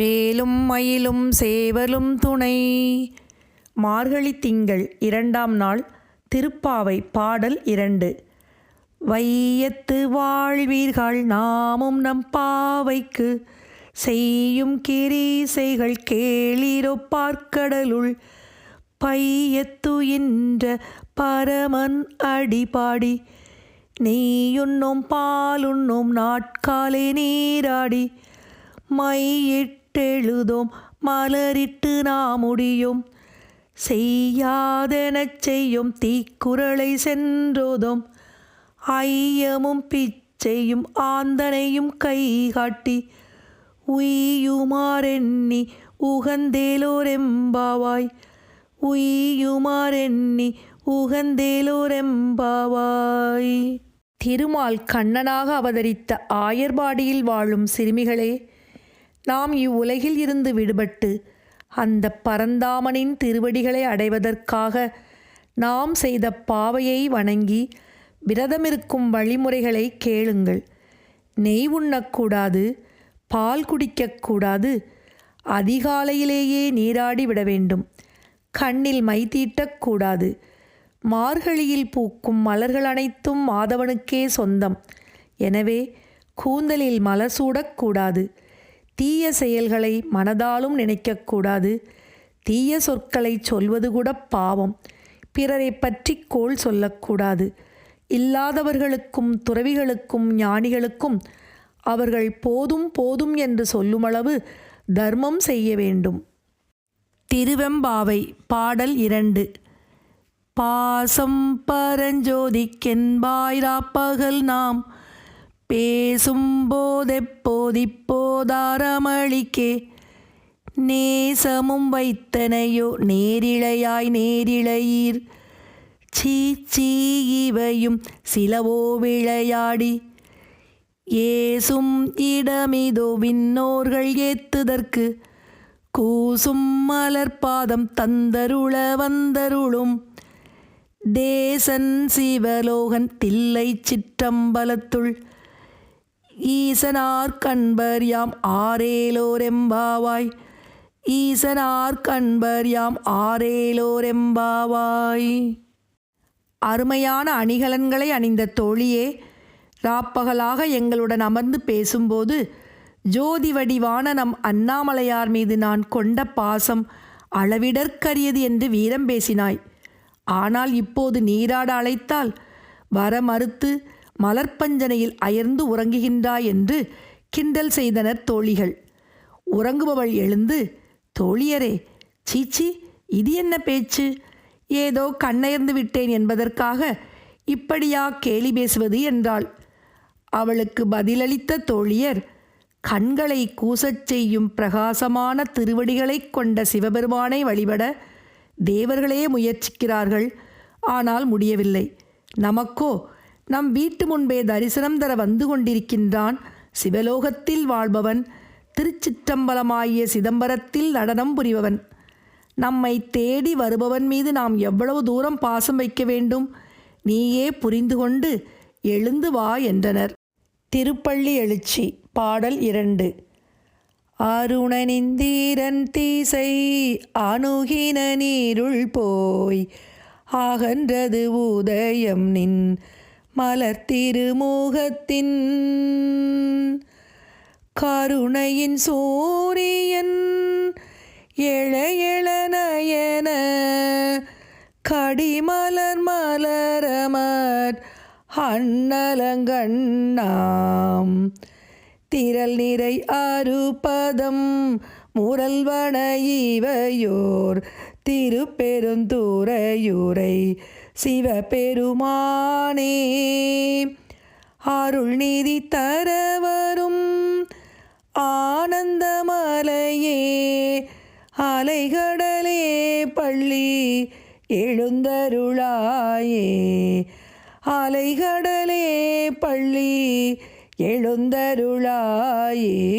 வேலும் மயிலும் சேவலும் துணை. மார்கழி திங்கள் இரண்டாம் நாள் திருப்பாவை பாடல் இரண்டு. வையத்து வாழ்வீர்கள் நாமும் நம் பாவைக்கு செய்யும் கிரீசைகள் கேளிரோ பார்க்கடலுள் பையத்துயின்ற பரமன் அடிபாடி நெய்யுண்ணோம் பாலுண்ணோம் நாட்காலே நீராடி. மையிட்டெழுதோம் மலரிட்டு நாமுடியும். செய்யாதெனச் செய்யும் தீக்குறளை சென்றோதும். ஐயமும் பிச்சையும் ஆந்தனையும் கை காட்டி உய்யுமாறெண்ணி உகந்தேலோரெம்பாவாய். உய்யுமாறெண்ணி உகந்தேலோரெம்பாவாய். திருமால் கண்ணனாக அவதரித்த ஆயர்பாடியில் வாழும் சிறுமிகளே நாம் இவ்வுலகில் இருந்து விடுபட்டு அந்த பரந்தாமனின் திருவடிகளை அடைவதற்காக நாம் செய்த பாவையை வணங்கி விரதமிருக்கும் வழிமுறைகளை கேளுங்கள். நெய் உண்ணக்கூடாது பால் குடிக்கக்கூடாது அதிகாலையிலேயே நீராடி விட வேண்டும். கண்ணில் மை தீட்டக்கூடாது. மார்கழியில் பூக்கும் மலர்கள் அனைத்தும் மாதவனுக்கே சொந்தம். எனவே கூந்தலில் மலர் சூடக்கூடாது. தீய செயல்களை மனதாலும் நினைக்கக்கூடாது. தீய சொற்களை சொல்வது கூட பாவம். பிறரை பற்றி கோள் சொல்லக்கூடாது. இல்லாதவர்களுக்கும் துறவிகளுக்கும் ஞானிகளுக்கும் அவர்கள் போதும் போதும் என்று சொல்லுமளவு தர்மம் செய்ய வேண்டும். திருவெம்பாவை பாடல் இரண்டு. பாசம் பரஞ்சோதிக்கென்பாய்ராப்பகல் நாம் பேசும் போதெப்போதிப்போதாரமளிக்கே நேசமும் வைத்தனையோ நேரிழையாய் நேரிழையீர். சீ சீ இவையும் சிலவோ விளையாடி. ஏசும் இடமிதோ விண்ணோர்கள் ஏத்துதற்கு. கூசும் மலர்பாதம் தந்தருள வந்தருளும். தேசன் சிவலோகன் தில்லை சிற்றம்பலத்துள். ஈசனார் கண்பர் யாம் ஆரேலோரெம்பாவாய் ஈசனார் கண்பர் யாம் ஆரேலோரெம்பாவாய் அருமையான அணிகலன்களை அணிந்த தோழியே ராப்பகலாக எங்களுடன் அமர்ந்து பேசும்போது ஜோதி வடிவான நம் அண்ணாமலையார் மீது நான் கொண்ட பாசம் அளவிடற்கரியது என்று வீரம் பேசினாய். ஆனால் இப்போது நீராட அழைத்தால் வர மறுத்து மலர்ப்பஞ்சனையில் அயர்ந்து உறங்குகின்றாய் என்று கிண்டல் செய்தனர் தோழிகள். உறங்குபவள் எழுந்து தோழியரே சீச்சி இது என்ன பேச்சு? ஏதோ கண்ணயர்ந்து விட்டேன் என்பதற்காக இப்படியா கேலி பேசுவது? என்றாள். அவளுக்கு பதிலளித்த தோழியர் கண்களை கூசச் செய்யும் பிரகாசமான திருவடிகளைக் கொண்ட சிவபெருமானை வழிபட தேவர்களே முயற்சிக்கிறார்கள். ஆனால் முடியவில்லை. நமக்கோ நம் வீட்டு முன்பே தரிசனம் தர வந்து கொண்டிருக்கின்றான் சிவலோகத்தில் வாழ்பவன் திருச்சிற்றம்பலமாகிய சிதம்பரத்தில் நடனம் புரிபவன். நம்மை தேடி வருபவன் மீது நாம் எவ்வளவு தூரம் பாசம் வைக்க வேண்டும்? நீயே புரிந்து கொண்டு எழுந்து வா என்றனர். திருப்பள்ளி எழுச்சி பாடல் இரண்டு. அருணனிந்தீரன் தீசை அணுகின நீருள் போய் ஆகன்றது உதயம் நின் மலர் திருமுகத்தின் கருணையின் சூரியன் எழ கடிமலர் மலரமர் அண்ணலங்கண்ணாம். திரள் நிறை அறுபதம் முரல்வன இவையோர் திருப்பெருந்துறையுரை சிவபெருமானே. அருள் நீதி தரவரும் ஆனந்தமலையே. அலைகடலே பள்ளி எழுந்தருளாயே. அலைகடலே பள்ளி எழுந்தருளாயே.